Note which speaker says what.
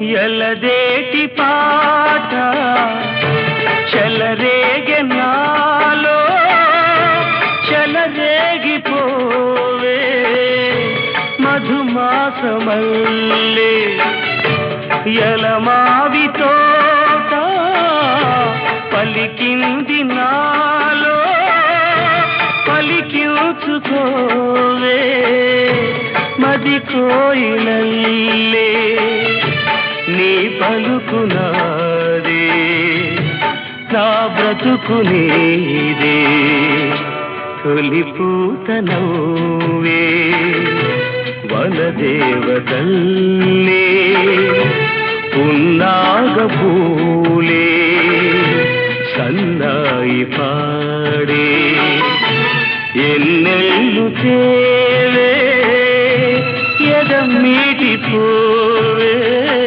Speaker 1: ఎలదేటి పాట చెలరేగె నాలో చెలరేగిపోవే మధుమాసమల్లే ఎలమావి తోట పలికింది నాలో పలికించుకోవే మది కోయిలల్లే పలుకునాది నా బ్రతుకు నీదే తొలి పూత నవ్వే వనదేవతల్లే ఉన్నాగ పూలే సన్నాయి పాడే ఎన్నెల్లు చేవే ఎదమ్మీటి పూ